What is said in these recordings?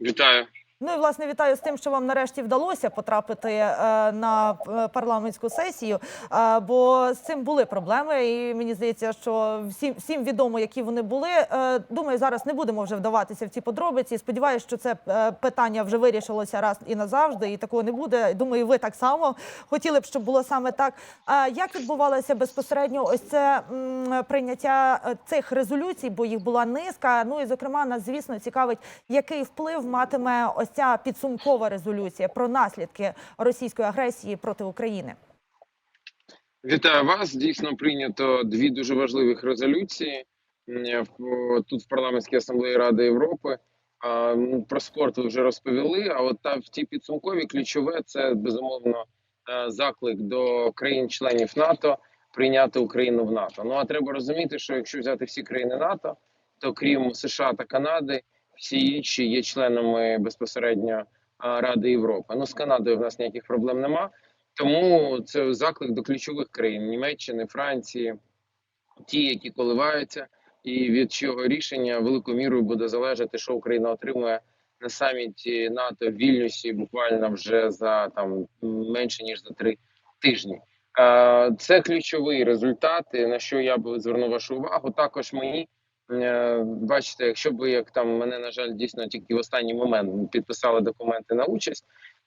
Вітаю. Ну і власне вітаю з тим, що вам нарешті вдалося потрапити е, на е, парламентську сесію. Е, бо з цим були проблеми, і мені здається, що всім всім відомо, які вони були. Думаю, зараз не будемо вже вдаватися в ці подробиці. Сподіваюся, що це питання вже вирішилося раз і назавжди, і такого не буде. Думаю, ви так само хотіли б, щоб було саме так. А як відбувалося безпосередньо ось це прийняття цих резолюцій, бо їх була низка. Ну і зокрема, нас звісно цікавить, який вплив матиме ось ця підсумкова резолюція про наслідки російської агресії проти України. Вітаю вас. Дійсно прийнято дві дуже важливих резолюції тут в парламентській асамблеї Ради Європи. Про спорт ви вже розповіли. А от та в ті підсумкові ключове це безумовно е, заклик до країн-членів НАТО прийняти Україну в НАТО. Ну а треба розуміти, що якщо взяти всі країни НАТО, то крім США та Канади, всі інші є членами безпосередньо Ради Європи. Ну з Канадою в нас ніяких проблем нема. Тому це заклик до ключових країн Німеччини, Франції, ті, які коливаються, і від чого рішення великою мірою буде залежати, що Україна отримує на саміті НАТО в Вільнюсі, буквально вже за там менше ніж за три тижні. Це ключові результати, на що я би звернув вашу увагу. Також мені бачите, якщо б як там мене на жаль дійсно тільки в останній момент підписали документи на участь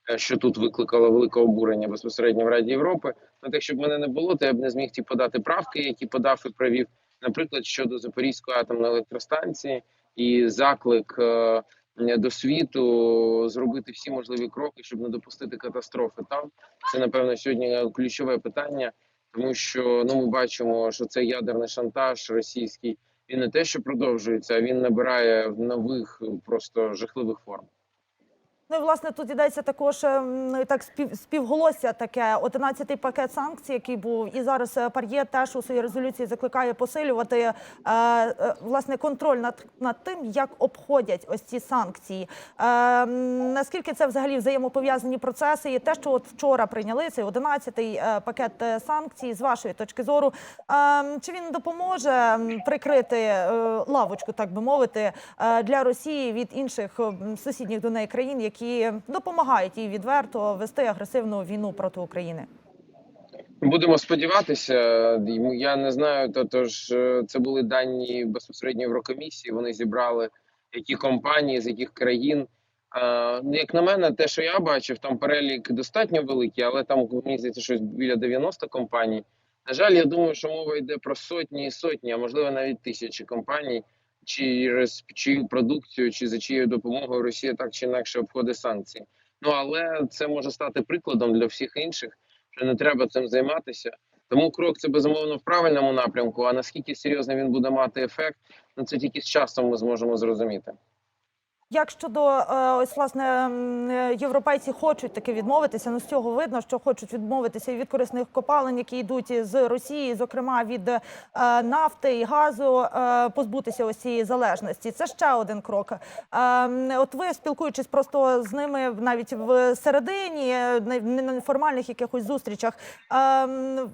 е, що тут викликало велике обурення безпосередньо в Раді Європи. Ну так, щоб мене не було, то я б не зміг ті подати правки, які подав і провів, наприклад, щодо Запорізької атомної електростанції і заклик е, до світу зробити всі можливі кроки, щоб не допустити катастрофи. Там це напевно сьогодні ключове питання, тому що ну ми бачимо, що цей ядерний шантаж російський він не те, що продовжується, а він набирає нових просто жахливих форм. Ну і власне тут йдеться також ем, так спів, співголосся таке 11-й пакет санкцій, який був, і зараз е, Пар'є теж у своїй резолюції закликає посилювати е, е, власне контроль над над тим, як обходять ось ці санкції. Е, наскільки це взагалі взаємопов'язані процеси? І те, що от вчора прийняли цей 11-й е, пакет е, санкцій, з вашої точки зору, е, чи він допоможе прикрити е, лавочку, так би мовити, е, для Росії від інших е, сусідніх до неї країн, які допомагають їй відверто вести агресивну війну проти України? Будемо сподіватися. Я не знаю. То тож е, це були дані безпосередньо Єврокомісії. Вони зібрали які компанії з яких країн. Ну, Як на мене, те, що я бачив, там перелік достатньо великий, але там мені здається, щось біля 90 компаній. На жаль, я думаю, що мова йде про сотні і сотні, а можливо навіть тисячі компаній, через чию продукцію чи за чиєю допомогою Росія так чи інакше обходить санкції. Ну але це може стати прикладом для всіх інших що не треба цим займатися. Тому крок це безумовно в правильному напрямку. А наскільки серйозно він буде мати ефект, ну це тільки з часом ми зможемо зрозуміти. Як щодо е, ось власне е, європейці хочуть таки відмовитися. Ну з цього видно, що хочуть відмовитися і від корисних копалин, які йдуть з Росії, зокрема від е, нафти і газу, позбутися ось цієї залежності. Це ще один крок. От ви спілкуючись просто з ними навіть в середині, на неформальних якихось зустрічах,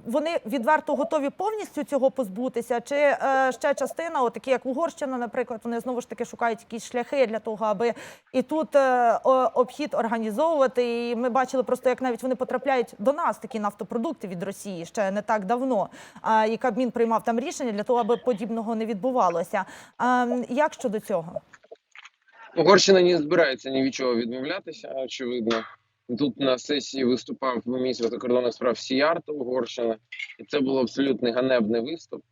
вони відверто готові повністю цього позбутися, чи ще частина, от такі як Угорщина, наприклад, вони знову ж таки шукають якісь шляхи для того, аби і тут е, обхід організовувати. І ми бачили просто, як навіть вони потрапляють до нас такі нафтопродукти від Росії ще не так давно. І Кабмін приймав там рішення для того, аби подібного не відбувалося. Як щодо цього? Угорщина не збирається ні від чого відмовлятися. Очевидно, тут на сесії виступав міністр закордонних справ Сіярто Угорщини, і це був абсолютно ганебний виступ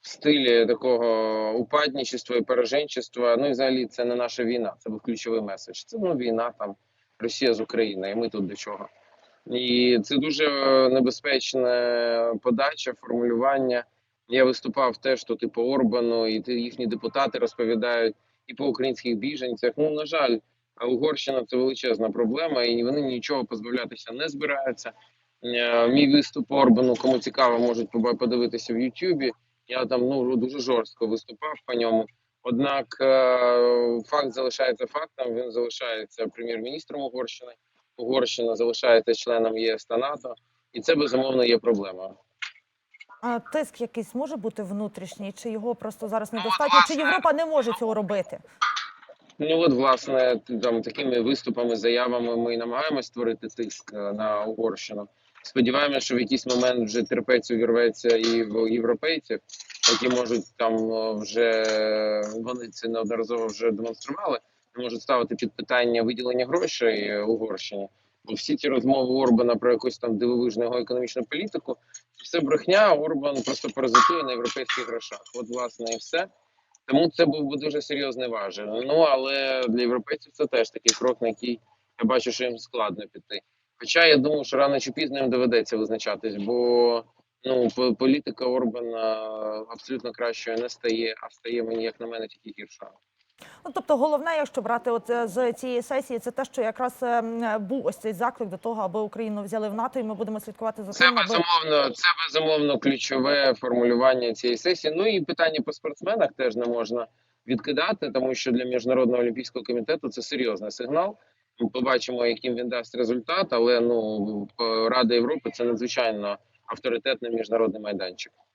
в стилі такого упадничества і пораженчества. Ну і взагалі це не наша війна. Це був ключовий меседж. Це ну війна там Росія з Україною, і ми тут до чого. І це дуже небезпечна подача, формулювання. Я виступав теж то типу Орбану, і їхні депутати розповідають і по українських біженцях. Ну на жаль, Угорщина це величезна проблема, і вони нічого позбавлятися не збираються. Е, Мій виступ Орбану, кому цікаво, можуть подивитися в Ютубі. Я там ну дуже жорстко виступав по ньому. Однак е, факт залишається фактом. Він залишається прем'єр-міністром Угорщини. Угорщина залишається членом ЄС та НАТО, і це безумовно є проблемою. А тиск якийсь може бути внутрішній, чи його просто зараз Ну, недостатньо, чи Європа не може цього робити? Ну от, власне, там такими виступами, заявами ми і намагаємося створити тиск е, на Угорщину. Сподіваємося, що в якийсь момент вже терпець увірветься і в європейців, які можуть там е, вже вони це неодноразово вже демонстрували, можуть ставити під питання виділення грошей е, Угорщині. Бо всі ті розмови Орбана про якусь там дивовижну його економічну політику, це все брехня. Орбан просто паразитує на європейських грошах. От, власне, і все. Тому це був би дуже серйозний важель. Ну але для європейців це теж такий крок, на який я бачу, що їм складно піти. Хоча я думаю, що рано чи пізно їм доведеться визначатись, бо ну по- політика Орбана абсолютно кращою не стає, а стає мені, як на мене, тільки гіршою. Ну тобто, головне, якщо брати от е, з цієї сесії, це те, що якраз е, був ось цей заклик до того, аби Україну взяли в НАТО, і ми будемо слідкувати за Це тим, аби безумовно, це безумовно ключове формулювання цієї сесії. Ну і питання по спортсменах теж не можна відкидати, тому що для міжнародного олімпійського комітету це серйозний сигнал. Побачимо, яким він дасть результат, але ну Рада Європи це надзвичайно авторитетний міжнародний майданчик.